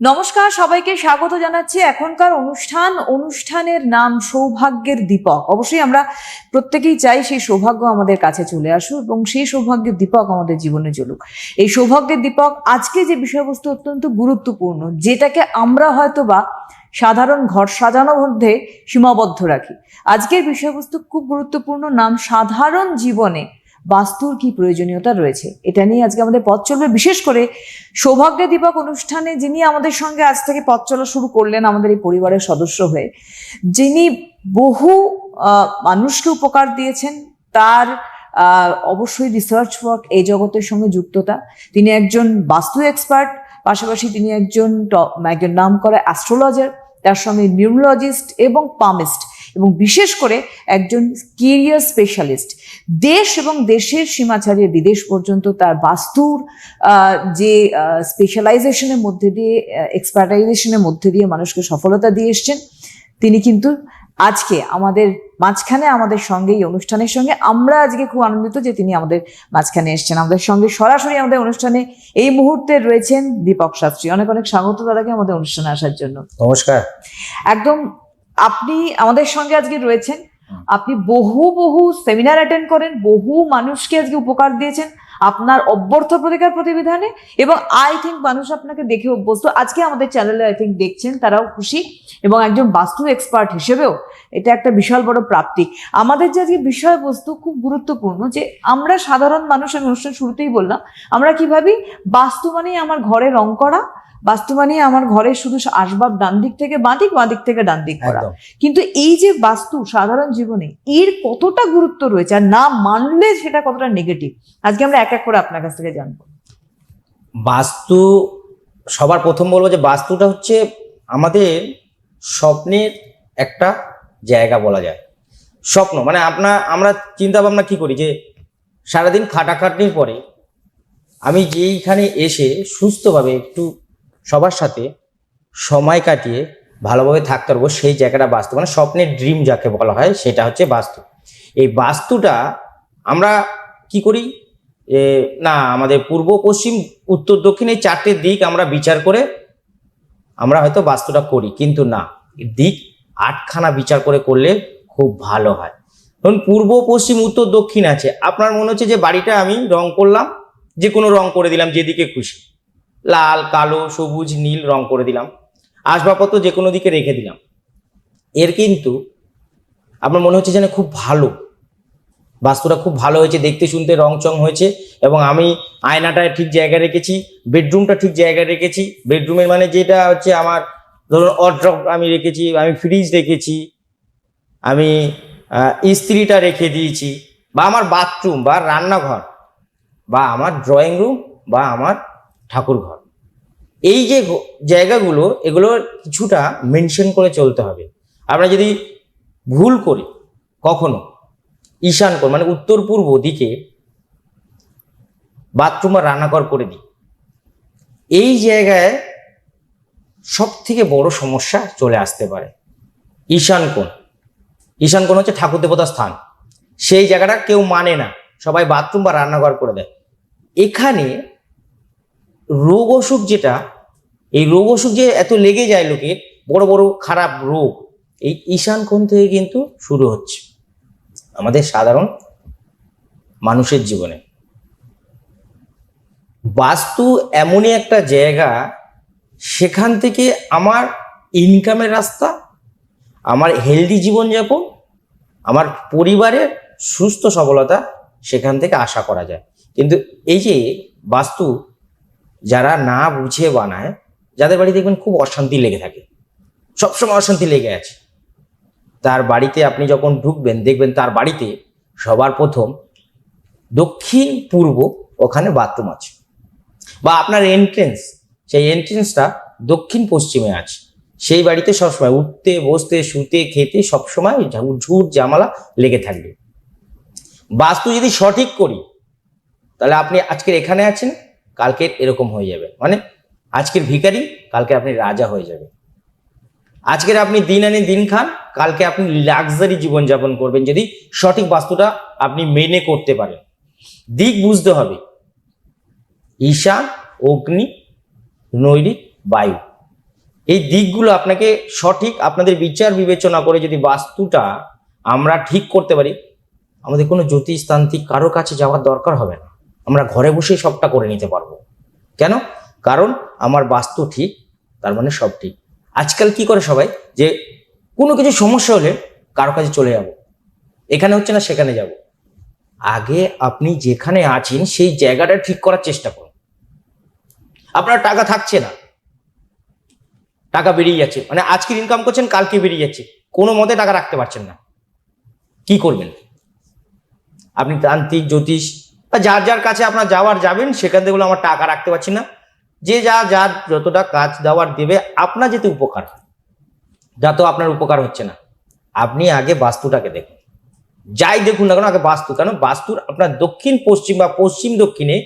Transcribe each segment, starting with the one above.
নমস্কার, সবাইকে স্বাগত জানাচ্ছি এখনকার অনুষ্ঠান, অনুষ্ঠানের নাম সৌভাগ্যের দীপক। অবশ্যই আমরা প্রত্যেকেই চাই সেই সৌভাগ্য আমাদের কাছে চলে আসুক এবং সেই সৌভাগ্যের দীপক আমাদের জীবনে জ্বলুক এই সৌভাগ্যের দীপক আজকে যে বিষয়বস্তু অত্যন্ত গুরুত্বপূর্ণ, যেটাকে আমরা হয়তো বা সাধারণ ঘর সাজানোর মধ্যে সীমাবদ্ধ রাখি। আজকের বিষয়বস্তু খুব গুরুত্বপূর্ণ, নাম সাধারণ জীবনে বাস্তুর কি প্রয়োজনীয়তা রয়েছে? এটা নিয়ে আজকে আমাদের পথ চলবে। বিশেষ করে সৌভাগ্য দীপক অনুষ্ঠানে যিনি আমাদের সঙ্গে আজ থেকে পথ চলা শুরু করলেন আমাদের এই পরিবারের সদস্য হয়ে, যিনি বহু মানুষকে উপকার দিয়েছেন। তার অবশ্যই রিসার্চ ওয়ার্ক এই জগতের সঙ্গে যুক্ততা। তিনি একজন বাস্তু এক্সপার্ট পাশাপাশি তিনি একজন একজন নাম করা অ্যাস্ট্রোলজার তার সঙ্গে নিউরোলজিস্ট এবং পামিস্ট এবং বিশেষ করে একজন কেরিয়ার স্পেশালিস্ট দেশ এবং দেশের সীমা ছাড়িয়ে বিদেশ পর্যন্ত তার বাস্তুর আহ, যে স্পেশালাইজেশনের মধ্যে দিয়ে এক্সপার্টাইজেশনের মধ্যে দিয়ে মানুষকে সফলতা দিয়ে এসছেন। তিনি কিন্তু আজকে আমাদের মাঝখানে আমাদের সঙ্গে এই অনুষ্ঠানের সঙ্গে আমরা আজকে খুব আনন্দিত যে তিনি আমাদের মাঝখানে এসেছেন। আমাদের সঙ্গে সরাসরি আমাদের অনুষ্ঠানে এই মুহূর্তে রয়েছেন দীপক শাস্ত্রী। অনেক অনেক স্বাগত দাদাকে আমাদের অনুষ্ঠানে আসার জন্য। নমস্কার। একদম আপনি আমাদের সঙ্গে আজকে রয়েছেন। আপনি বহু বহু সেমিনার অ্যাটেন্ড করেন, বহু মানুষকে আজকে উপকার দিয়েছেন আপনার অব্যর্থ প্রতিকার প্রতিবিধানে এবং আই থিঙ্ক মানুষ আপনাকে দেখে অভ্যস্ত। আজকে আমাদের চ্যানেলে আই থিঙ্ক দেখছেন, তারাও খুশি এবং একজন বাস্তু এক্সপার্ট হিসেবেও এটা একটা বিশাল বড় প্রাপ্তি। আমাদের যে আজকে বিষয়বস্তু খুব গুরুত্বপূর্ণ যে আমরা সাধারণ মানুষ, আমি অনুষ্ঠান শুরুতেই বললাম, আমরা কি ভাবি? বাস্তু মানেই আমার ঘরে রং করা বাস্তু মানে আমার ঘরে শুধু আসবাব ডান দিক থেকে বাঁ দিক বাঁ দিক থেকে ডান দিক করা। কিন্তু এই যে বাস্তু সাধারণ জীবনে এর কতটা গুরুত্ব রয়েছে আর না মানলে সেটা কতটা নেগেটিভ আজকে আমরা এক এক করে আপনার কাছ থেকে জানব। বাস্তু সবার প্রথম বলব যে বাস্তুটা হচ্ছে আমাদের স্বপ্নের একটা জায়গা বলা যায়। স্বপ্ন মানে আপনার আমরা চিন্তা ভাবনা কি করি যে সারাদিন খাটাখাটনির পরে আমি যেইখানে এসে সুস্থভাবে একটু সবার সাথে সময় কাটিয়ে ভালোভাবে থাকতে পারব। সেই জায়গাটা বাস্তু মানে স্বপ্নের ড্রিম যাকে বলা হয়, সেটা হচ্ছে বাস্তু এই বাস্তুটা আমরা কি করি? না, আমাদের পূর্ব, পশ্চিম, উত্তর, দক্ষিণ এই চারটে দিক আমরা বিচার করে আমরা হয়তো বাস্তুটা করি, কিন্তু না। দিক আটখানা বিচার করে করলে খুব ভালো হয়। ধরুন পূর্ব, পশ্চিম, উত্তর, দক্ষিণ আছে। আপনার মনে হচ্ছে যে বাড়িটা আমি রং করলাম, যে কোনো রং করে দিলাম, যেদিকে খুশি। লাল, কালো, সবুজ, নীল রং করে দিলাম। আসবাবপত্র যে কোনো দিকে রেখে দিলাম। এর কিন্তু আপনার মনে হচ্ছে যেন খুব ভালো। বাস্তুটা খুব ভালো হয়েছে, দেখতে শুনতে রং চং হয়েছে এবং আমি আয়নাটা ঠিক জায়গায় রেখেছি, বেডরুমটা ঠিক জায়গায় রেখেছি। বেডরুমের মানে যেটা হচ্ছে আমার, ধরুন অড্রপ আমি রেখেছি, আমি ফ্রিজ রেখেছি, আমি ইস্ত্রিটা রেখে দিয়েছি, বা আমার বাথরুম বা রান্নাঘর, বা আমার ড্রয়িং রুম বা আমার ঠাকুর ঘর এই যে জায়গাগুলো, এগুলো কিছুটা মেনশন করে চলতে হবে। আমরা যদি ভুল করি, কখনো, ঈশান কোণ মানে উত্তর পূর্ব দিকে বাথরুম আর রান্নাঘর করে দিই। এই জায়গায় সব থেকে বড় সমস্যা চলে আসতে পারে। ঈশান কোণ। ঈশান কোণ হচ্ছে ঠাকুর দেবতার স্থান। সেই জায়গাটা কেউ মানে না। সবাই বাথরুম বা রান্নাঘর করে দেয়। এখানে রোগ অসুখ যেটা, এই রোগ অসুখ যে এত লেগে যায় লোকের, বড় বড় খারাপ রোগ, এই ঈশান কোণ থেকে কিন্তু শুরু হচ্ছে আমাদের সাধারণ মানুষের জীবনে। বাস্তু এমনই একটা জায়গা, সেখান থেকে আমার ইনকামের রাস্তা, আমার হেলদি জীবনযাপন, আমার পরিবারের সুস্থ সবলতা সেখান থেকে আশা করা যায়। কিন্তু এই যে বাস্তু যারা না বুঝে বানায়, যাদের বাড়ি দেখবেন খুব অশান্তি লেগে থাকে। সবসময় অশান্তি লেগে আছে। তার বাড়িতে আপনি যখন ঢুকবেন, দেখবেন তার বাড়িতে সবার প্রথম দক্ষিণ পূর্ব ওখানে বাথরুম আছে বা আপনার এন্ট্রেন্স সেই এন্ট্রেন্সটা দক্ষিণ পশ্চিমে আছে। সেই বাড়িতে সবসময় উঠতে, বসতে, শুতে, খেতে সবসময় ঝুট জামালা লেগে থাকবে। বাস্তু যদি সঠিক করি, তাহলে আপনি আজকের এখানে আছেন কালকে এরকম হয়ে যাবে। মানে আজকের ভিখারি কালকে আপনি রাজা হয়ে যাবে। আজকের আপনি দিন আনে দিন খান, কালকে আপনি লাক্সারি জীবনযাপন করবেন যদি সঠিক বাস্তুটা আপনি মেনে করতে পারেন। দিক বুঝতে হবে। ঈশান অগ্নি, নৈরিক, বায়ু। এই দিকগুলো আপনাকে সঠিক আপনাদের বিচার বিবেচনা করে যদি বাস্তুটা আমরা ঠিক করতে পারি, আমাদের কোনো জ্যোতিষতান্ত্রিক কারও কাছে যাওয়ার দরকার হবে না। আমরা ঘরে বসেই সবটা করে নিতে পারব। কেন? কারণ আমার বাস্তু ঠিক, তার মানে সব ঠিক। আজকাল কি করে সবাই? যে কোনো কিছু সমস্যা হলে কারও কাছে চলে যাব। এখানে হচ্ছে না, সেখানে যাব। আগে আপনি যেখানে আছেন, সেই জায়গাটা ঠিক করার চেষ্টা করুন। আপনার টাকা থাকছে না। টাকা বেরিয়ে যাচ্ছে। মানে আজকে ইনকাম করছেন, কালকে বেরিয়ে যাচ্ছে। কোনো মতে টাকা রাখতে পারছেন না। কি করবেন? আপনি তান্ত্রিক, জ্যোতিষ বা যার যার কাছে আপনার যাওয়ার যাবেন, সেখান থেকে আমার টাকা রাখতে পারছি না। যে যা যার যতটা কাজ দেওয়ার দেবে, আপনার যেতে উপকার যা তো আপনার উপকার হচ্ছে না। আপনি আগে বাস্তুটাকে দেখুন। যাই দেখুন না কেন, আগে বাস্তু। কেন? বাস্তুর আপনার দক্ষিণ, পশ্চিম বা পশ্চিম দক্ষিণে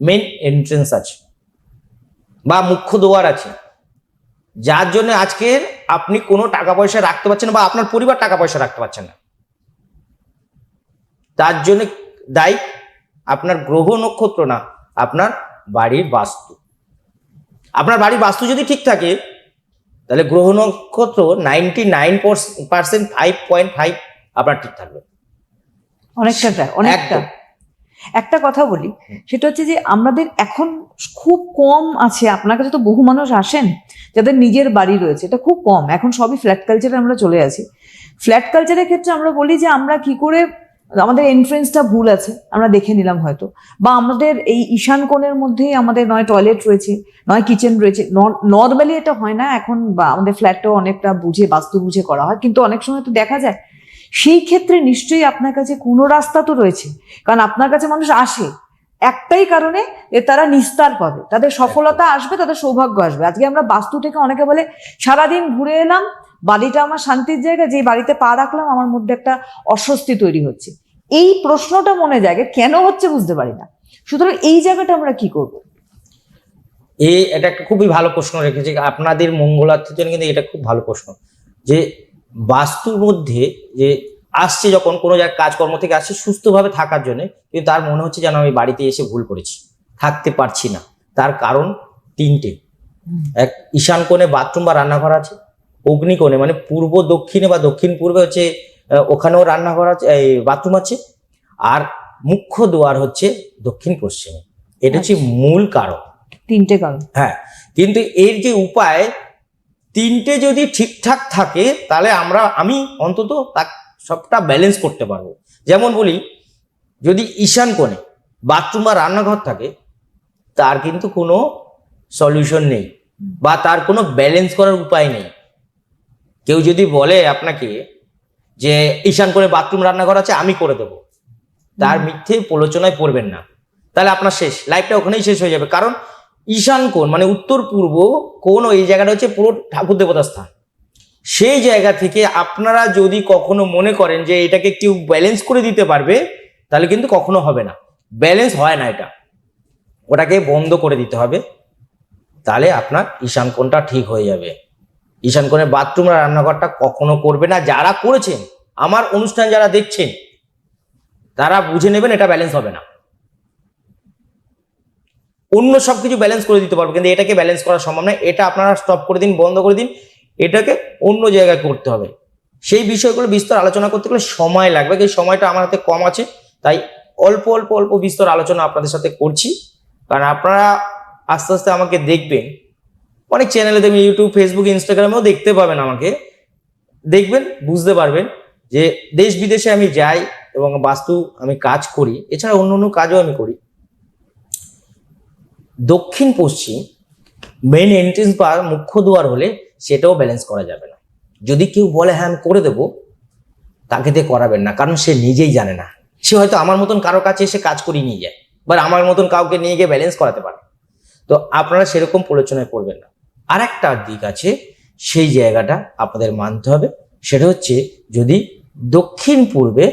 মেন এন্ট্রেন্স আছে বা মুখ্য দোয়ার আছে। যার জন্য আজকে আপনি কোনো টাকা পয়সা রাখতে পারছেন বা আপনার পরিবার টাকা পয়সা রাখতে পারছেন না। তার জন্য দায়ী আপনার গ্রহ নক্ষত্র না আপনার বাড়ির বাস্তু। আপনার বাড়ির বাস্তু যদি ঠিক থাকে তাহলে গ্রহ নক্ষত্র ninety nine percent five point five আপনার ঠিক থাকবে। অনেকটা প্রায়, অনেকটা। একটা কথা বলি সেটা হচ্ছে যে আমাদের এখন খুব কম আছে আপনার কাছে তো বহু মানুষ আসেন যাদের নিজের বাড়ি রয়েছে এটা খুব কম। এখন সবই ফ্ল্যাট কালচারে আমরা চলে আছি। ফ্ল্যাট কালচারের ক্ষেত্রে আমরা বলি যে আমরা কি করে আমাদের এন্ট্রেন্সটা ভুল আছে, আমরা দেখে নিলাম হয়তো। বা আমাদের এই ঈশান কোণের মধ্যেই আমাদের নয় টয়লেট রয়েছে, নয় কিচেন রয়েছে নর্মালি এটা হয় না, এখন বা আমাদের ফ্ল্যাটটাও অনেকটা বুঝে বাস্তু বুঝে করা হয়। কিন্তু অনেক সময় তো দেখা যায়, সেই ক্ষেত্রে নিশ্চয়ই আপনার কাছে কোনো রাস্তা তো রয়েছে, কারণ আপনার কাছে মানুষ আসে। একটাই কারণে যে তারা নিস্তার পাবে, তাদের সফলতা আসবে, তাদের সৌভাগ্য আসবে। আজকে আমরা বাস্তু থেকে অনেকে বলে, সারাদিন ঘুরে এলাম, বাড়িটা আমার শান্তির জায়গা, যে বাড়িতে পা রাখলাম, আমার মধ্যে একটা অস্বস্তি তৈরি হচ্ছে। এই প্রশ্নটা মনে জায়গায় কেন হচ্ছে বুঝতে পারি না। সুতরাং এই জায়গাটা আমরা কি করব? এই এটা একটা খুবই ভালো প্রশ্ন রেখেছে, আপনাদের মঙ্গলার্থের জন্য কিন্তু এটা খুব ভালো প্রশ্ন। যে বাস্তুর মধ্যে যে আসছে যখন কোনো জায়গায় কাজকর্ম থেকে আসছে সুস্থভাবে থাকার জন্য, কিন্তু তার মনে হচ্ছে যেন আমি বাড়িতে এসে ভুল করেছি, থাকতে পারছি না। তার কারণ তিনটে। এক, ঈশান কোণে বাথরুম বা রান্নাঘর আছে, অগ্নিকোণে মানে পূর্ব দক্ষিণে বা দক্ষিণ পূর্বে হচ্ছে ওখানেও রান্নাঘর আছে এই বাথরুম আছে। আর মুখ্য দুয়ার হচ্ছে দক্ষিণ পশ্চিমে। এটা হচ্ছে মূল কারণ। তিনটে কারণ। হ্যাঁ কিন্তু এর যে উপায় তিনটে যদি ঠিকঠাক থাকে তাহলে আমরা আমি অন্তত তা সবটা ব্যালেন্স করতে পারব। যেমন বলি যদি ঈশান কোণে বাথরুম বা রান্নাঘর থাকে তার কিন্তু কোনো সলিউশন নেই বা তার কোনো ব্যালেন্স করার উপায় নেই। কেউ যদি বলে আপনাকে যে ঈশান কোণে বাথরুম রান্নাঘর আছে আমি করে দেবো। তার মিথ্যে প্রলোচনায় পড়বেন না। তাহলে আপনার শেষ। লাইফটা ওখানেই শেষ হয়ে যাবে। কারণ ঈশান কোণ মানে উত্তর পূর্ব কোণ এই জায়গাটা হচ্ছে পুরো ঠাকুর দেবতার স্থান। সেই জায়গা থেকে আপনারা যদি কখনো মনে করেন যে এটাকে কেউ ব্যালেন্স করে দিতে পারবে তাহলে কিন্তু কখনো হবে না। ব্যালেন্স হয় না এটা। ওটাকে বন্ধ করে দিতে হবে। তাহলে আপনার ঈশান কোণটা ঠিক হয়ে যাবে। ঈশান কোণের বাথরুম আর রান্নাঘরটা কখনো করবে না। যারা করেছেন, আমার অনুষ্ঠান যারা দেখছেন, তারা বুঝে নেবেন এটা ব্যালেন্স হবে না। অন্য সব কিছু ব্যালেন্স করে দিতে পারব, কিন্তু এটাকে ব্যালেন্স করা সম্ভব নয়। এটা আপনারা স্টপ করে দিন, বন্ধ করে দিন, এটাকে অন্য জায়গায় করতে হবে। সেই বিষয়গুলো বিস্তর আলোচনা করতে গেলে সময় লাগবে এই সময়টা আমার হাতে কম আছে, তাই অল্প অল্প অল্প বিস্তর আলোচনা আপনাদের সাথে করছি। কারণ আপনারা আস্তে আস্তে আমাকে দেখবেন অনেক চ্যানেলে দেখবেন ইউটিউব ফেসবুক ইনস্টাগ্রামেও দেখতে পাবেন আমাকে। দেখবেন, বুঝতে পারবেন যে দেশ বিদেশে আমি যাই এবং বাস্তু আমি কাজ করি, এছাড়া অন্য অন্য কাজও আমি করি। দক্ষিণ, পশ্চিম মেন এন্ট্রেন্স বা মুখ্য দুয়ার হলে সেটাও ব্যালেন্স করা যাবে না। যদি কেউ বলে হ্যাঁ আমি করে দেবো, তাকে দিয়ে করাবেন না, কারণ সে নিজেই জানে না। সে হয়তো আমার মতন কারও কাছে এসে কাজ করিয়ে নিয়ে যায় বা আমার মতন কাউকে নিয়ে গিয়ে ব্যালেন্স করাতে পারে তো আপনারা সেরকম প্রলোচনায় করবেন না। আর একটা দিক আছে, সেই জায়গাটা আপনাদের মানতে হবে। সেটা হচ্ছে যদি দক্ষিণ পূর্বে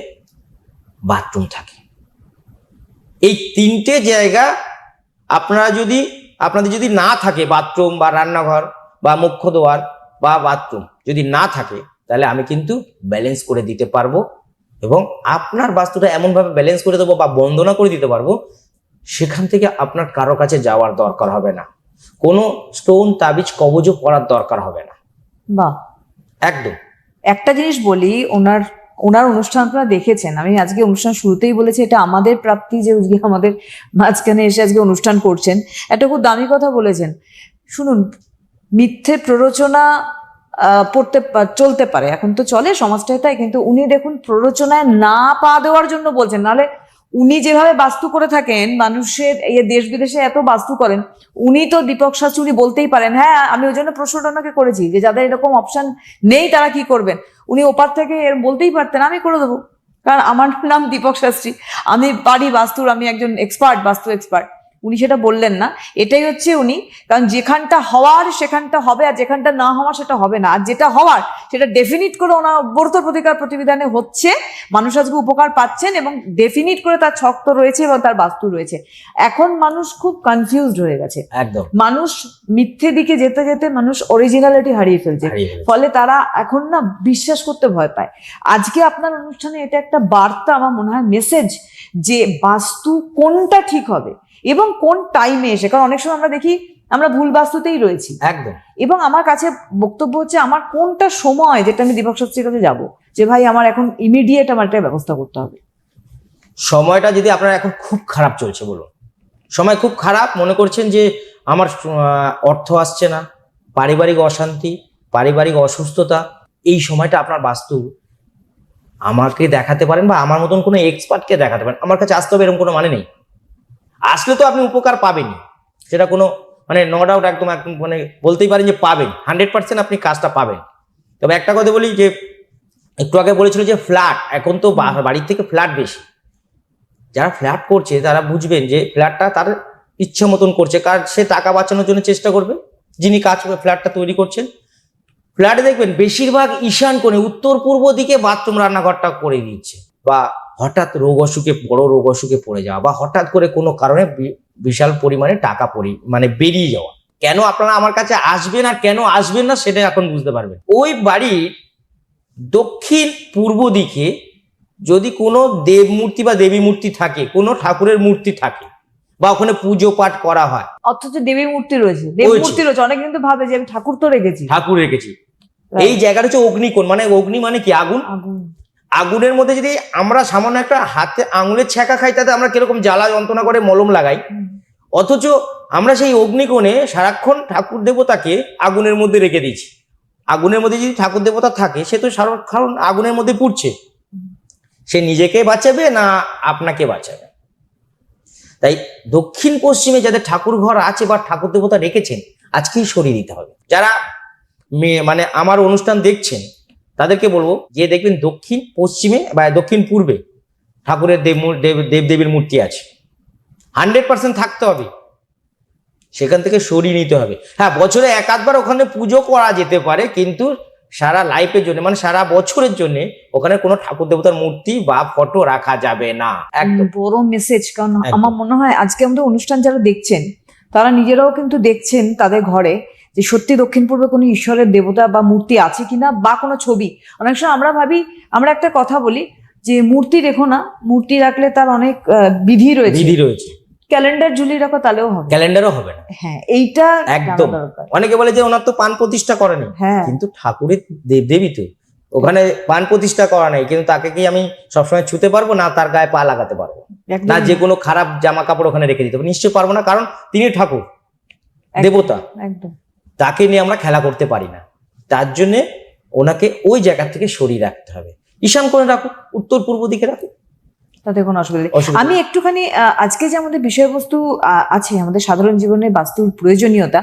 বাথরুম থাকে। এই তিনটে জায়গা আপনারা যদি, আপনাদের যদি না থাকে বাথরুম বা রান্নাঘর বা মুখ্য দোয়ার বা বাথরুম যদি না থাকে, তাহলে আমি কিন্তু ব্যালেন্স করে দিতে পারব এবং আপনার বাস্তুটা এমনভাবে ব্যালেন্স করে দেবো বা বন্দনা করে দিতে পারব, সেখান থেকে আপনার কারও কাছে যাওয়ার দরকার হবে না। কোনো স্টোন তাবিজ কবজও পড়ার দরকার হবে না। বাহ। একদম। একটা জিনিস বলি ওনার ওনার অনুষ্ঠান আপনারা দেখেছেন আমি আজকে অনুষ্ঠান শুরুতেই বলেছি এটা আমাদের প্রাপ্তি যে আজকে আমাদের মাঝখানে এসে আজকে অনুষ্ঠান করছেন। একটা খুব দামি কথা বলেছেন। শুনুন মিথ্যে প্ররোচনা পড়তে চলতে পারে এখন তো চলে সমাজটাই তাই কিন্তু উনি দেখুন প্ররোচনায় না পা দেওয়ার জন্য বলছেন নাহলে উনি যেভাবে বাস্তু করে থাকেন, মানুষের এই দেশ বিদেশে এত বাস্তু করেন, উনি তো দীপক শাস্ত্রী বলতেই পারেন হ্যাঁ আমি ওই জন্য প্রশ্নটা করেছি যে যাদের এরকম অপশন নেই তারা কি করবেন? উনি ওপার থেকে এর বলতেই পারতেন, আমি করে দেবো। কারণ আমার নাম দীপক শাস্ত্রী, আমি পারি বাস্তুর, আমি একজন এক্সপার্ট বাস্তু এক্সপার্ট উনি সেটা বললেন না। এটাই হচ্ছে উনি কারণ যেখানটা হওয়ার সেখানটা হবে আর যেখানটা না হওয়ার সেটা হবে না। আর যেটা হওয়ার সেটা ডেফিনিট করে ওনার অব্যর্থ প্রতিকার প্রতিবিধানে হচ্ছে। মানুষ আজকে উপকার পাচ্ছেন এবং ডেফিনিট করে তার ছক তো রয়েছে এবং তার বাস্তু রয়েছে। এখন মানুষ খুব কনফিউজড হয়ে গেছে। একদম। মানুষ মিথ্যে দিকে যেতে যেতে মানুষ অরিজিনালিটি হারিয়ে ফেলছে। ফলে তারা এখন না বিশ্বাস করতে ভয় পায়। আজকে আপনার অনুষ্ঠানে এটা একটা বার্তা আমার মনে হয় মেসেজ যে বাস্তু কোনটা ঠিক হবে? এবং কোন টাইমে এসে কারণ অনেক সময় আমরা দেখি আমরা ভুল বাস্তুতেই রয়েছি। একদম। এবং আমার কাছে বক্তব্য হচ্ছে আমার কোনটা সময় যেটা আমি দীপক শাস্ত্রীর কাছে যাব যে ভাই আমার এখন ইমিডিয়েট আমার একটা ব্যবস্থা করতে হবে। সময়টা যদি আপনার এখন খুব খারাপ চলছে বলুন। সময় খুব খারাপ মনে করছেন যে আমার অর্থ আসছে না পারিবারিক অশান্তি পারিবারিক অসুস্থতা এই সময়টা আপনার বাস্তু আমাকে দেখাতে পারেন বা আমার মতন কোনো এক্সপার্টকে দেখাতে পারেন। আমার কাছে আসতে হবে এরকম কোনো মানে নেই। আসলে তো আপনি উপকার পাবেনই। সেটা কোনো মানে নো ডাউট একদম একদম মানে বলতেই পারেন যে পাবেন। হান্ড্রেড পার্সেন্ট আপনি কাজটা পাবেন। তবে একটা কথা বলি যে, একটু আগে বলেছিল যে ফ্ল্যাট এখন তো বাড়ির থেকে ফ্ল্যাট বেশি। যারা ফ্ল্যাট করছে, তারা বুঝবেন যে ফ্ল্যাটটা তার ইচ্ছা মতন করছে। কার, সে টাকা বাঁচানোর জন্য চেষ্টা করবে। যিনি কাজ করে ফ্ল্যাটটা তৈরি করছেন। ফ্ল্যাটে দেখবেন, বেশিরভাগ ঈশান কোণে উত্তর পূর্ব দিকে বাথরুম রান্নাঘরটা করে দিচ্ছে। বা হঠাৎ রোগ অসুখে বড় রোগ অসুখে পড়ে যাওয়া বা হঠাৎ করে কোনো কারণে বিশাল পরিমাণে টাকা পরি মানে বেরিয়ে যাওয়া। কেন আপনারা আমার কাছে আসবেন আর কেন আসবেন না সেটা এখন বুঝতে পারবেন। ওই বাড়ির দক্ষিণ পূর্ব দিকে যদি কোনো দেব মূর্তি বা দেবী মূর্তি থাকে কোনো ঠাকুরের মূর্তি থাকে বা ওখানে পুজো পাঠ করা হয়। অথচ দেবী মূর্তি রয়েছে। দেবী মূর্তি রয়েছে। অনেকে কিন্তু ভাবে যে আমি ঠাকুর তো রেখেছি। ঠাকুর রেখেছি। এই জায়গাটা হচ্ছে অগ্নিকোণ। মানে অগ্নি মানে কি? আগুন? আগুন। আগুনের মধ্যে যদি আমরা সামান্য একটা হাতে আঙুলের ছ্যাঁকা খাই, তাতে আমরা কীরকম জ্বালা যন্ত্রণা করে মলম লাগাই? অথচ আমরা সেই অগ্নিকোণে সারাক্ষণ ঠাকুর দেবতাকে আগুনের মধ্যে রেখে দিয়েছি। আগুনের মধ্যে যদি ঠাকুর দেবতা থাকে, সে তো সারাক্ষণ আগুনের মধ্যে পুড়ছে। সে নিজেকে বাঁচাবে না আপনাকে বাঁচাবে? তাই দক্ষিণ পশ্চিমে যাদের ঠাকুর ঘর আছে বা ঠাকুর দেবতা রেখেছেন, আজকেই সরিয়ে দিতে হবে। যারা মানে আমার অনুষ্ঠান দেখছেন তাদেরকে বলব যে দেখবেন দক্ষিণ পশ্চিমে বা দক্ষিণ পূর্বে ঠাকুরের দেব দেব দেবদেবীর মূর্তি আছে। হান্ড্রেড পার্সেন্ট থাকতে হবে। সেখান থেকে সরিয়ে নিতে হবে। হ্যাঁ বছরে এক আধবার ওখানে পুজো করা যেতে পারে কিন্তু সারা লাইফের জন্য মানে সারা বছরের জন্য ওখানে কোনো ঠাকুর দেবতার মূর্তি বা ফটো রাখা যাবে না। একদম। বড় মেসেজ কারণ আমার মনে হয় আজকে আমাদের অনুষ্ঠান যারা দেখছেন তারা নিজেরাও কিন্তু দেখছেন তাদের ঘরে যে সত্যি দক্ষিণ পূর্বে কোনো ঈশ্বরের দেবতা বা মূর্তি আছে কিনা বা কোনো ছবি। অনেক সময় আমরা ভাবি আমরা একটা কথা বলি যে মূর্তি রেখো না মূর্তি রাখলে তার অনেক বিধি রয়েছে। বিধি রয়েছে। ক্যালেন্ডার ঝুলিয়ে রাখো তাহলেও হবে। ক্যালেন্ডারও হবে না। হ্যাঁ এইটা একদম। অনেকে বলে যে ওনার তো পান প্রতিষ্ঠা করেনি হ্যাঁ। কিন্তু ঠাকুরের দেব দেবী তো। ওখানে পান প্রতিষ্ঠা করা নেই কিন্তু তাকে কি আমি সবসময় ছুতে পারব না তার গায়ে পা লাগাতে পারব? না যে কোনো খারাপ জামা কাপড় ওখানে রেখে দিতে পারব। নিশ্চয় পারব না কারণ তিনি ঠাকুর দেবতা। একদম। তাকে নিয়ে আমরা খেলা করতে পারি না। তার জন্য ওনাকে ওই জায়গা থেকে সরিয়ে রাখতে হবে। ঈশান করে রাখো উত্তর পূর্ব দিকে রাখো তাতে কোনো অসুবিধা নেই। আমি একটুখানি আজকে যে আমাদের বিষয়বস্তু আছে আমাদের সাধারণ জীবনে বাস্তুর প্রয়োজনীয়তা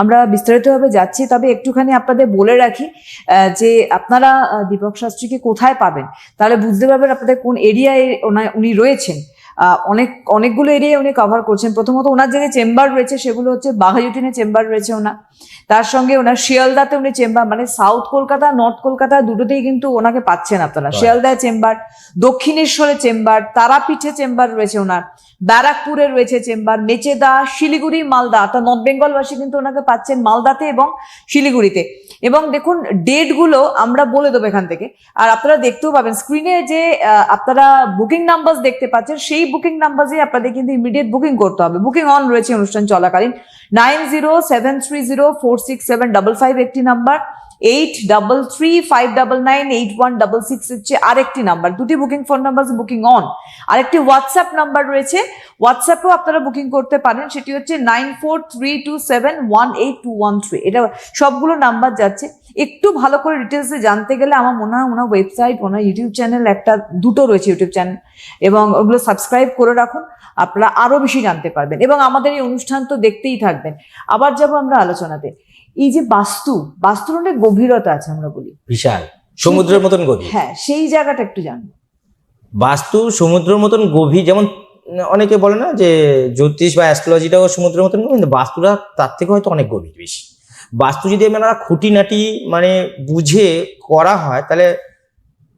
আমরা বিস্তারিতভাবে যাচ্ছি তবে একটুখানি আপনাদের বলে রাখি যে আপনারা দীপক শাস্ত্রীকে কোথায় পাবেন? তাহলে বুঝতে পারবেন আপনাদের কোন এরিয়ায় উনি রয়েছেন। অনেক অনেকগুলো এরিয়ায় উনি কভার করছেন। প্রথমত ওনার যে চেম্বার রয়েছে সেগুলো হচ্ছে বাঘাজুটিনে চেম্বার রয়েছে ওনার। তার সঙ্গে ওনার শিয়ালদাতে উনি চেম্বার মানে সাউথ কলকাতা নর্থ কলকাতা দুটোতেই কিন্তু ওনাকে পাচ্ছেন আপনারা. শিয়ালদায় চেম্বার দক্ষিণেশ্বরে চেম্বার তারাপীঠে চেম্বার রয়েছে ওনার। ব্যারাকপুরে রয়েছে চেম্বার মেচেদা শিলিগুড়ি মালদা অর্থাৎ নর্থ বেঙ্গলবাসী কিন্তু ওনাকে পাচ্ছেন মালদাতে এবং শিলিগুড়িতে। এবং দেখুন ডেটগুলো আমরা বলে দেবো এখান থেকে। আর আপনারা দেখতেও পাবেন স্ক্রিনে যে আপনারা বুকিং নাম্বার দেখতে পাচ্ছেন সেই বুকিং নাম্বারে আপনাদের কিন্তু ইমিডিয়েট বুকিং করতে হবে। বুকিং অন রয়েছে অনুষ্ঠান চলাকালীন। Nine zero seven three zero four six seven double five একটি number eight double three five double nine eight one double six হচ্ছে আরেকটি নাম্বার দুটি booking phone number booking on আরেকটি হোয়াটসঅ্যাপ নাম্বার রয়েছে। হোয়াটসঅ্যাপেও আপনারা বুকিং করতে পারেন। সেটি হচ্ছে nine four three two seven one eight two one three এটা সবগুলো নাম্বার যাচ্ছে। একটু ভালো করে ডিটেলসে জানতে গেলে আমার মনে হয় ওনার ওয়েবসাইট ওনার ইউটিউব চ্যানেল একটা দুটো রয়েছে ইউটিউব চ্যানেল এবং ওগুলো সাবস্ক্রাইব করে রাখুন আপনারা আরও বেশি জানতে পারবেন এবং আমাদের এই অনুষ্ঠান তো দেখতেই থাকবেন। আবার যাব আমরা আলোচনাতে। এই যে বাস্তু বাস্তুর অনেক গভীরতা আছে আমরা বলি। বিশাল। সমুদ্রের মতন গভীর। হ্যাঁ সেই জায়গাটা একটু জানব। বাস্তু সমুদ্রের মতন গভীর যেমন অনেকে বলে না যে জ্যোতিষ বা অ্যাস্ট্রোলজিটাও সমুদ্রের মতন কিন্তু বাস্তুটা তার থেকে হয়তো অনেক গভীর বেশি। বাস্তু যদি আমরা খুঁটিনাটি মানে বুঝে করা হয় তাহলে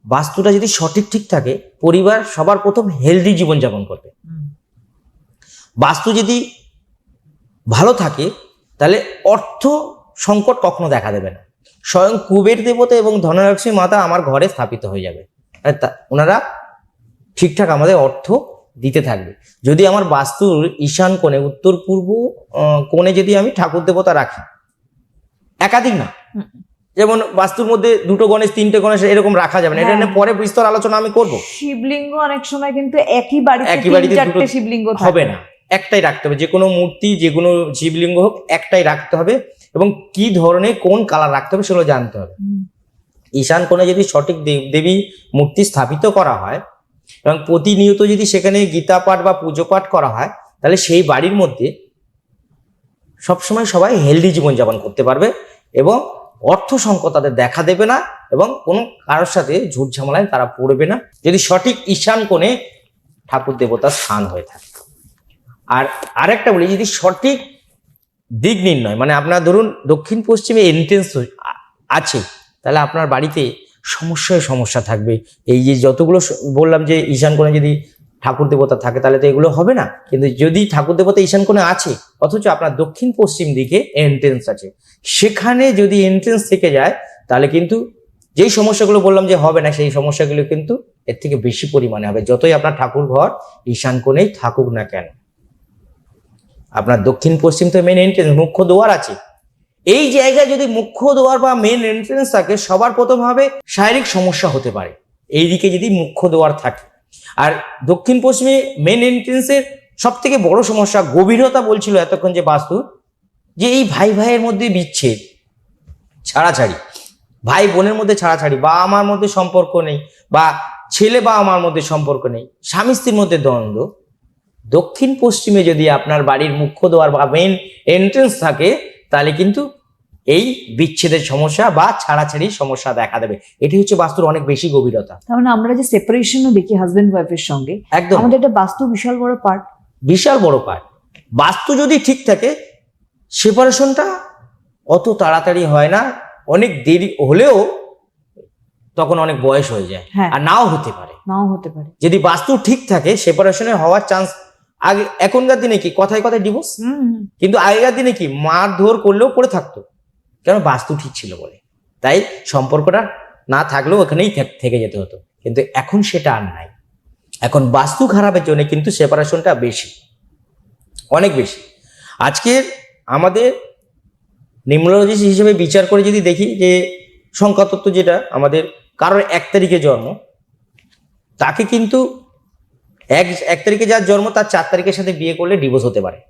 বাস্তুটা যদি সঠিক ঠিক থাকে পরিবার সবার প্রথম হেলদি জীবনযাপন করবে। বাস্তু যদি ভালো থাকে তাহলে অর্থ সংকট কখনো দেখা দেবে না। স্বয়ং কুবের দেবতা এবং ধনলক্ষ্মী মাতা আমার ঘরে স্থাপিত হয়ে যাবে। ওনারা ঠিকঠাক আমাদের অর্থ দিতে থাকবে। যদি আমার বাস্তুর ঈশান কোণে উত্তর পূর্ব কোণে যদি আমি ঠাকুর দেবতা রাখি একাধিক না। যেমন বাস্তুর মধ্যে দুটো গণেশ তিনটে গণেশ এরকম রাখা যাবে না। এটা হ্যাঁ। নিয়ে পরে বিস্তর আলোচনা আমি করব। শিবলিঙ্গ অনেক সময় কিন্তু একই বাড়িতে একই বাড়িতে দুটো- শিবলিঙ্গ হবে না। একটাই রাখতে হবে। যে কোনো মূর্তি যে কোনো শিবলিঙ্গ হোক একটাই রাখতে হবে। এবং কি ধরনের কোন কালার রাখতে হবে সেগুলো জানতে হবে। ঈশান কোণে যদি সঠিক দেব দেবী মূর্তি স্থাপিত করা হয় এবং প্রতিনিয়ত যদি সেখানে গীতা পাঠ বা পুজো পাঠ করা হয় তাহলে সেই বাড়ির মধ্যে সবসময় সবাই হেলদি জীবনযাপন করতে পারবে। এবং অর্থ সংকট তাদের দেখা দেবে না এবং কোনো কারোর সাথে ঝুট ঝামেলায় তারা পড়বে না। যদি সঠিক ঈশান কোণে ঠাকুর দেবতার স্থান হয়ে থাকে। আর আরেকটা বলি, যদি সঠিক দিক নির্ণয় মানে আপনার ধরুন দক্ষিণ পশ্চিমে এন্ট্রেন্স আছে, তাহলে আপনার বাড়িতে সমস্যায় সমস্যা থাকবে। এই যে যতগুলো বললাম যে ঈশান কোণে যদি ঠাকুর দেবতা থাকে, তাহলে তো এগুলো হবে না। কিন্তু যদি ঠাকুর দেবতা ঈশান কোণে আছে, অথচ আপনার দক্ষিণ পশ্চিম দিকে এন্ট্রেন্স আছে, সেখানে যদি এন্ট্রেন্স থেকে যায়, তাহলে কিন্তু যেই সমস্যাগুলো বললাম যে হবে না, সেই সমস্যাগুলো কিন্তু এর থেকে বেশি পরিমাণে হবে, যতই আপনার ঠাকুর ঘর ঈশান কোণেই থাকুক না কেন। আপনার দক্ষিণ পশ্চিম তো মেন এন্ট্রেন্স মুখ্য দুয়ার আছে। এই জায়গায় যদি মুখ্য দুয়ার বা মেন এন্ট্রেন্স থাকে, সবার প্রথম হবে শারীরিক সমস্যা হতে পারে। এই দিকে যদি মুখ্য দুয়ার থাকে আর দক্ষিণ পশ্চিমে মেন এন্ট্রেন্সের সব থেকে বড় সমস্যা গভীরতা বলছিল এতক্ষণ যে বাস্তু, যে এই ভাই ভাইয়ের মধ্যে বিচ্ছেদ, ছাড়াছাড়ি। ভাই বোনের মধ্যে ছাড়াছাড়ি, বা আমার মধ্যে সম্পর্ক নেই, বা ছেলে বা আমার মধ্যে সম্পর্ক নেই, স্বামী স্ত্রীর মধ্যে দ্বন্দ্ব। দক্ষিণ পশ্চিমে যদি আপনার বাড়ির মুখ্য দ্বার বা মেন এন্ট্রেন্স থাকে, তাহলে কিন্তু এই বিচ্ছেদের সমস্যা বা ছাড়াছাড়ির সমস্যা দেখা দেবে। এটি হচ্ছে বাস্তুর অনেক বেশি গভীরতা। তার মানে আমরা যে সেপারেশনও দেখি হাজবেন্ড ওয়াইফের সঙ্গে একদম। আমাদের একটা বাস্তু বিশাল বড় পার্ট বিশাল বড় পার্ট বাস্তু যদি ঠিক থাকে সেপারেশনটা অত তাড়াতাড়ি হয় না অনেক দেরি হলেও তখন অনেক বয়স হয়ে যায়। হ্যাঁ। আর নাও হতে পারে। নাও হতে পারে। যদি বাস্তু ঠিক থাকে সেপারেশনের হওয়ার চান্স আগে এখনকার দিনে কি কথায় কথায় ডিভোর্স কিন্তু আগেকার দিনে কি মারধর করলেও পড়ে থাকতো। কেন বাস্তু ঠিক ছিল বলে? তাই সম্পর্কটা না থাকলেও ওখানেই থেকে যেতে হতো। কিন্তু এখন সেটা আর নাই। এখন বাস্তু খারাপের জন্য কিন্তু সেপারেশনটা বেশি। অনেক বেশি। আজকের আমাদের নিউমোলজিস্ট হিসেবে বিচার করে যদি দেখি যে সংখ্যাতত্ত্ব যেটা আমাদের কারোর এক তারিখে জন্ম তাকে কিন্তু এক এক তারিখে যার জন্ম তার চার তারিখের সাথে বিয়ে করলে ডিভোর্স হতে পারে।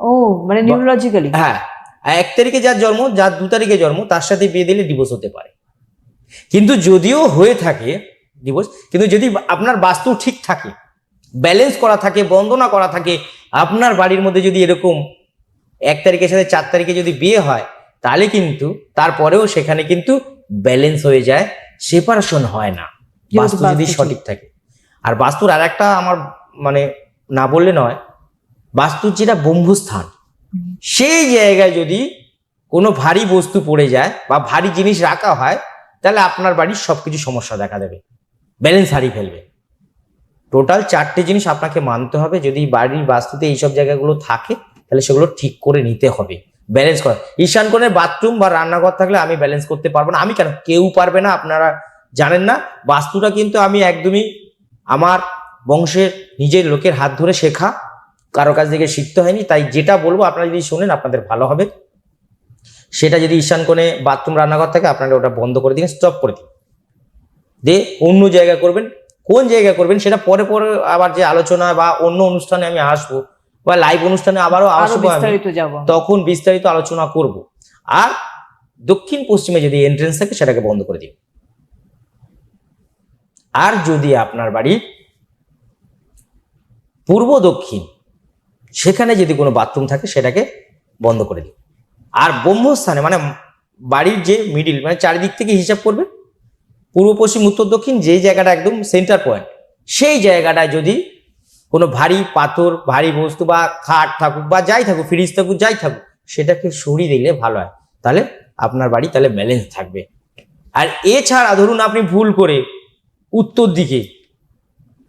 ও মানে নিউরোলজিক্যালি হ্যাঁ। আর এক তারিখে যার জন্ম যার দু তারিখে জন্ম তার সাথে বিয়ে দিলে ডিভোর্স হতে পারে। কিন্তু যদিও হয়ে থাকে ডিভোর্স কিন্তু যদি আপনার বাস্তু ঠিক থাকে ব্যালেন্স করা থাকে বন্দনা করা থাকে আপনার বাড়ির মধ্যে যদি এরকম এক তারিখের সাথে চার তারিখে যদি বিয়ে হয় তাহলে কিন্তু তারপরেও সেখানে কিন্তু ব্যালেন্স হয়ে যায় সেপারেশন হয় না। বাস্তু যদি সঠিক থাকে। আর বাস্তুর আর একটা আমার মানে না বললে নয় বাস্তুর যেটা ব্রহ্মস্থান সেই জায়গায় যদি কোনো ভারী বস্তু পড়ে যায় বা ভারী জিনিস রাখা হয়, তাহলে আপনার বাড়ির সব কিছু সমস্যা দেখা দেবে। ব্যালেন্স হারিয়ে ফেলবে। টোটাল চারটে জিনিস আপনাকে মানতে হবে। যদি বাড়ির বাস্তুতে এইসব জায়গাগুলো থাকে, তাহলে সেগুলো ঠিক করে নিতে হবে। ব্যালেন্স করা। ঈশান কোণের বাথরুম বা রান্নাঘর থাকলে আমি ব্যালেন্স করতে পারব না। আমি কেন? কেউ পারবে না, আপনারা জানেন না। বাস্তুটা কিন্তু আমি একদমই আমার বংশের নিজের লোকের হাত ধরে শেখা। কারও কাছ থেকে শিখতে হয়নি তাই যেটা বলব আপনারা যদি শোনেন আপনাদের ভালো হবে। সেটা যদি ঈশান কোণে বাথরুম রান্নাঘর থাকে আপনারা ওটা বন্ধ করে দিন স্টপ করে দিন দিয়ে অন্য জায়গা করবেন কোন জায়গা করবেন সেটা পরে পরে আবার যে আলোচনা বা অন্য অনুষ্ঠানে আমি আসব বা লাইভ অনুষ্ঠানে আবারও আসব বিস্তারিত যাব। তখন বিস্তারিত আলোচনা করব। আর দক্ষিণ পশ্চিমে যদি এন্ট্রেন্স থাকে সেটাকে বন্ধ করে দিন। আর যদি আপনার বাড়ি পূর্ব দক্ষিণ সেখানে যদি কোনো বাথরুম থাকে, সেটাকে বন্ধ করে দিন আর ব্রহ্মস্থানে মানে বাড়ির যে মিডিল মানে চারিদিক থেকে হিসাব করবে, পূর্ব, পশ্চিম, উত্তর, দক্ষিণ যেই জায়গাটা একদম সেন্টার পয়েন্ট সেই জায়গাটায় যদি কোনো ভারী পাথর, ভারী বস্তু বা খাট থাকুক বা যাই থাকুক ফ্রিজ থাকুক, যাই থাকুক, সেটাকে সরিয়ে দিলে ভালো হয়। তাহলে আপনার বাড়ি তাহলে ব্যালেন্স থাকবে। আর এছাড়া ধরুন আপনি ভুল করে উত্তর দিকে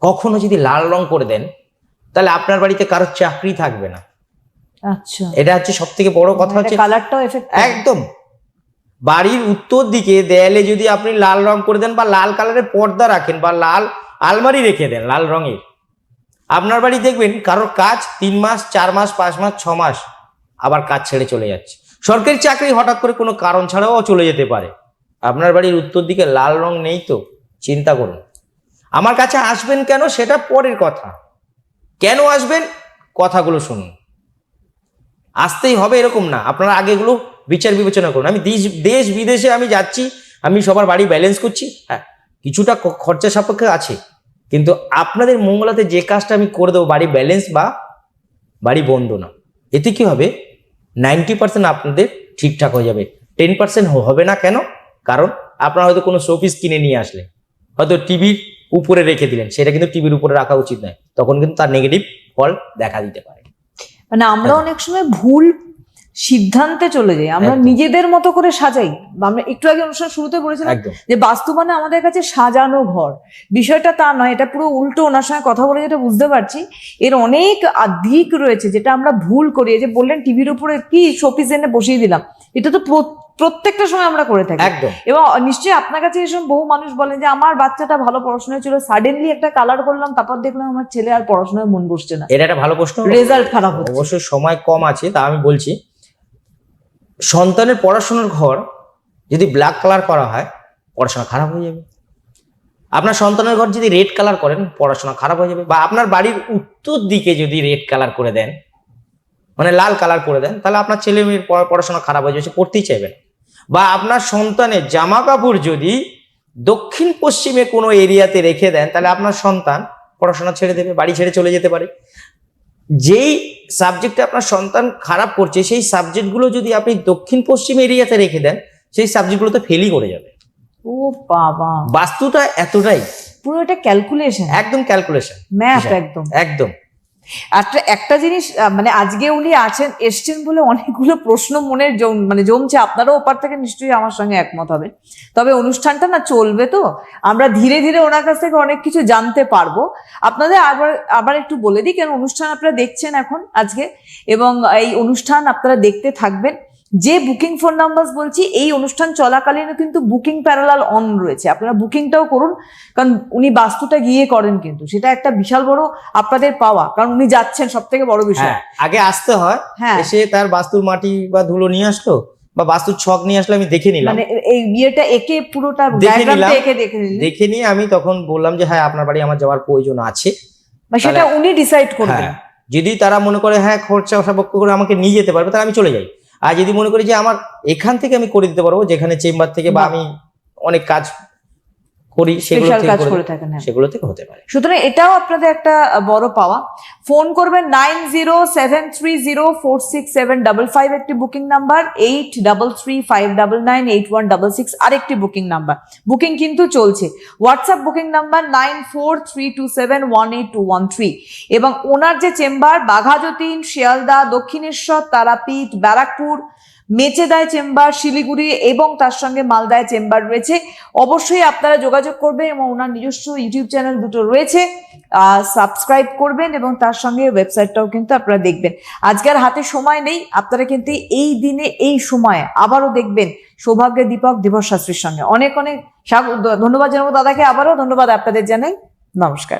কখনো যদি লাল রং করে দেন তাহলে আপনার বাড়িতে কারোর চাকরি থাকবে না। আচ্ছা। এটা হচ্ছে সব থেকে বড় কথা হচ্ছে কালারটাও এফেক্ট একদম। বাড়ির উত্তর দিকে দেয়ালে যদি আপনি লাল রং করে দেন বা লাল কালারের পর্দা রাখেন বা লাল আলমারি রেখে দেন লাল রঙের আপনার বাড়ি দেখবেন কারোর কাজ তিন মাস চার মাস পাঁচ মাস ছ মাস আবার কাজ ছেড়ে চলে যাচ্ছে। সরকারি চাকরি হঠাৎ করে কোনো কারণ ছাড়াও চলে যেতে পারে। আপনার বাড়ির উত্তর দিকে লাল রং নেই তো চিন্তা করুন। আমার কাছে আসবেন কেন সেটা পরের কথা। কেন আসবেন? কথাগুলো শুনুন। আসতেই হবে এরকম না। আপনারা আগে এগুলো বিচার বিবেচনা করুন। আমি দেশ দেশ বিদেশে আমি যাচ্ছি, আমি সবার বাড়ি ব্যালেন্স করছি হ্যাঁ কিছুটা খরচা সাপেক্ষে আছে। কিন্তু আপনাদের মঙ্গলাতে যে কাজটা আমি করে দেবো, বাড়ি ব্যালেন্স বা বাড়ি বন্ধ না, এতে কি হবে? নাইনটি পার্সেন্ট আপনাদের ঠিকঠাক হয়ে যাবে। টেন পার্সেন্ট হবে না কেন? কারণ আপনারা হয়তো কোনো শোপিস কিনে নিয়ে আসলেন হয়তো টিভির উপরে রেখে দিলেন। সেটা কিন্তু টিভির উপরে রাখা উচিত নয়। তখন কিন্তু তার নেগেটিভ ফল দেখা দিতে পারে। মানে আমরা অনেক সময় ভুল সিদ্ধান্তে চলে যাই। আমরা নিজেদের মতো করে সাজাই। আমরা একটু আগে অনুষ্ঠান শুরুতে বলেছিলাম যে বাস্তু মানে আমাদের কাছে সাজানো ঘর। বিষয়টা তা নয় এটা পুরো উল্টো ওনার সঙ্গে কথা বলে যেটা বুঝতে পারছি। এর অনেক দিক রয়েছে যেটা আমরা ভুল করি। যে বললেন টিভির উপরে কি শোপিস এনে বসিয়ে দিলাম এটা তো প্রত্যেকটা সময় আমরা করে থাকি। একদম। এবং নিশ্চয়ই আপনার কাছে এসব বহু মানুষ বলেন যে আমার বাচ্চাটা ভালো পড়াশোনায় ছিল সাডেনলি একটা কালার করলাম তারপর দেখলাম আমার ছেলে আর পড়াশোনায় মন বসছে না। এটা একটা ভালো প্রশ্ন। রেজাল্ট খারাপ হচ্ছে। অবশ্যই সময় কম আছে তা আমি বলছি। সন্তানের পড়াশোনার ঘর যদি ব্ল্যাক কালার করা হয় পড়াশোনা খারাপ হয়ে যাবে। আপনার সন্তানের ঘর যদি রেড কালার করেন পড়াশোনা খারাপ হয়ে যাবে। বা আপনার বাড়ির উত্তর দিকে যদি রেড কালার করে দেন মানে লাল কালার করে দেন তাহলে আপনার ছেলে মেয়ের পড়া- পড়াশোনা খারাপ হয়ে যাবে সে পড়তেই চাইবে না। বা আপনার সন্তানের জামা কাপড় যদি দক্ষিণ পশ্চিমে কোনো এরিয়াতে রেখে দেন তাহলে আপনার সন্তান পড়াশোনা ছেড়ে দেবে বাড়ি ছেড়ে চলে যেতে পারে। যেই সাবজেক্টে আপনার সন্তান খারাপ করছে সেই সাবজেক্টগুলো যদি আপনি দক্ষিণ পশ্চিম এরিয়াতে রেখে দেন সেই সাবজেক্টগুলো তো ফেলই করে যাবে। ও বাবা। বাস্তুটা এতটাই। পুরো এটা ক্যালকুলেশন একদম ক্যালকুলেশন ম্যাথ একদম। একদম। একটা একটা জিনিস মানে আজকে উনি আছেন, এসছেন বলে অনেকগুলো প্রশ্ন মনে মানে জমছে, আপনারও ওপার থেকে নিশ্চয়ই আমার সঙ্গে একমত হবে তবে অনুষ্ঠানটা না চলবে তো, আমরা ধীরে ধীরে ওনার কাছ থেকে অনেক কিছু জানতে পারব। আপনাদের আবার আবার একটু বলে দিই, কেন অনুষ্ঠান আপনারা দেখছেন এখন আজকে, এবং এই অনুষ্ঠান আপনারা দেখতে থাকবেন। যে বুকিং ফোন নাম্বার বলছি এই অনুষ্ঠান চলাকালীনও কিন্তু বুকিং প্যারালাল অন রয়েছে। আপনারা বুকিংটাও করুন কারণ উনি বাস্তুটা গিয়ে করেন কিন্তু। সেটা একটা বিশাল বড় আপনাদের পাওয়া কারণ উনি যাচ্ছেন সব থেকে বড় বিষয়। হ্যাঁ আগে আসতে হয় হ্যাঁ। এসে তার বাস্তুর মাটি বা ধুলো নিয়ে আসলো বা বাস্তুর ছক নিয়ে আসলে আমি দেখে নিলাম। মানে এই বিয়েটা একে পুরোটা দেখে নিলাম। দেখে নিয়ে আমি তখন বললাম যে হ্যাঁ আপনার বাড়ি আমার যাওয়ার প্রয়োজন আছে। বা সেটা উনি ডিসাইড করবেন। হ্যাঁ যদি তারা মনে করে হ্যাঁ খরচা সাপেক্ষ করে আমাকে নিয়ে যেতে পারবে তাহলে আমি চলে যাই। আর যদি মনে করি যে আমার এখান থেকে আমি করে দিতে পারব যেখানে চেম্বার থেকে বা আমি অনেক কাজ করি সেগুলো স্পেশাল থেকে কাজ করে করে থাকেন হ্যাঁ। সেগুলো থেকে হতে পারে। সুতরাং এটাও আপনাদের একটা বড় পাওয়া। ফোন করবেন nine zero seven three zero four six seven double five একটি booking number eight double three five double nine eight one double six আরেকটি বুকিং নাম্বার। বুকিং কিন্তু চলছে। WhatsApp booking number nine four three two seven one eight two one three. এবং ওনার যে chamber Baghajatin Sealdah Dakshineswar Tarapith Barrackpore মেচেদায় chamber Siliguri এবং তার সঙ্গে মালদায় চেম্বার রয়েছে। অবশ্যই আপনারা যোগাযোগ করবেন এবং ওনার নিজস্ব ইউটিউব চ্যানেল দুটো রয়েছে। সাবস্ক্রাইব করবেন এবং তার সঙ্গে ওয়েবসাইটটাও কিন্তু আপনারা দেখবেন। আজকের হাতে সময় নেই। আপনারা কিন্তু এই দিনে, এই সময়ে আবারও দেখবেন সৌভাগ্যের দীপক দিবস শাস্ত্রীর সঙ্গে। অনেক অনেক ধন্যবাদ জানাব দাদাকে। আবারও ধন্যবাদ আপনাদের জানাই। নমস্কার।